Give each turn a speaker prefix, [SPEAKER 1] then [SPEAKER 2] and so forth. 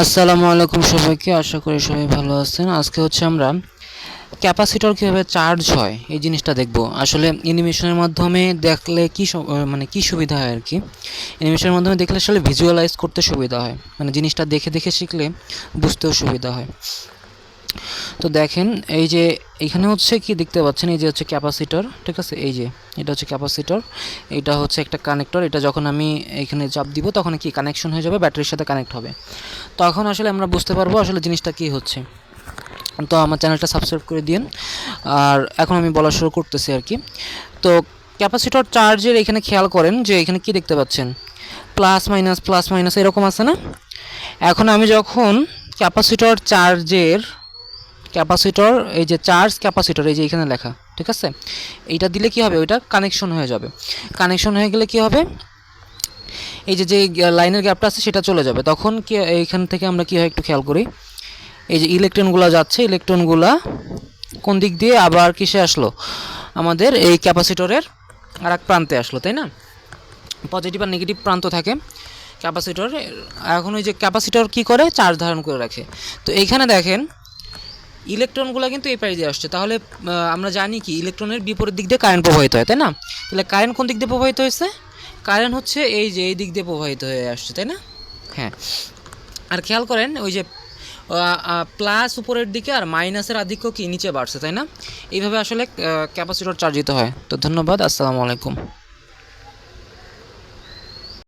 [SPEAKER 1] আসসালামু আলাইকুম সবাইকে, আশা করি সবাই ভালো আছেন। আজকে হচ্ছে আমরা ক্যাপাসিটর কীভাবে চার্জ হয়, এই জিনিসটা দেখব। আসলে অ্যানিমেশনের মাধ্যমে দেখলে কি মানে কি সুবিধা হয় আর কি? অ্যানিমেশনের মাধ্যমে দেখলে আসলে ভিজুয়ালাইজ করতে সুবিধা হয়। মানে জিনিসটা দেখে দেখে শিখলে বুঝতেও সুবিধা হয়। তো দেখেন, এই যে এখানে হচ্ছে কি দেখতে পাচ্ছেন, এই যে হচ্ছে ক্যাপাসিটর, ঠিক আছে? এই যে, এটা হচ্ছে ক্যাপাসিটর, এটা হচ্ছে একটা কানেক্টর, এটা যখন আমি এখানে চাপ দিব তখন কি কানেকশন হয়ে যাবে? ব্যাটারির সাথে কানেক্ট হবে। তখন আসলে আমরা বুঝতে পারব আসলে জিনিসটা কি হচ্ছে। তো আমার চ্যানেলটা সাবস্ক্রাইব করে দিন আর এখন আমি বলা শুরু করতেছি আর কি। তো ক্যাপাসিটর চার্জের এখানে খেয়াল করেন যে এখানে কি দেখতে পাচ্ছেন? প্লাস মাইনাস প্লাস মাইনাস এরকম আছে না? এখন আমি যখন ক্যাপাসিটর চার্জের ক্যাপাসিটর, এই যে চার্জ ক্যাপাসিটর, এই যে এখানে লেখা, ঠিক আছে? এইটা দিলে কি হবে? ওইটা কানেকশন হয়ে যাবে। কানেকশন হয়ে গেলে কি হবে? এই যে যে লাইনের গ্যাপটা আছে, সেটা চলে যাবে। তখন কি, এইখান থেকে আমরা কি হয় একটু খেয়াল করি? এই যে ইলেকট্রনগুলো যাচ্ছে ইলেকট্রনগুলা কোন দিক দিয়ে আবার কিসে আসলো? আমাদের এই ক্যাপাসিটরের আর প্রান্তে আসলো, তাই না? পজিটিভ আর নেগেটিভ প্রান্ত থাকে ক্যাপাসিটর এখন ওই যে ক্যাপাসিটর কি করে? চার্জ ধারণ করে রাখে। তো এইখানে দেখেন ইলেকট্রনগুলো কিন্তু এই পাশ দিয়ে আসছে। তাহলে আমরা জানি কি, ইলেকট্রনের বিপরীত দিক দিয়ে কারেন্ট প্রবাহিত হয়, তাই না? তাহলে কারেন্ট কোন দিক দিয়ে প্রবাহিত হয়েছে? কারেন্ট হচ্ছে এই যে, এই দিক দিয়ে প্রবাহিত হয়ে আসছে, তাই না? হ্যাঁ। আর খেয়াল করেন, ওই যে প্লাস উপরের দিকে আর মাইনাসের আধিক্য কি, নিচে বাড়ছে, তাই না? এইভাবে আসলে ক্যাপাসিটর চার্জিত হয়। তো ধন্যবাদ, আসসালামু আলাইকুম।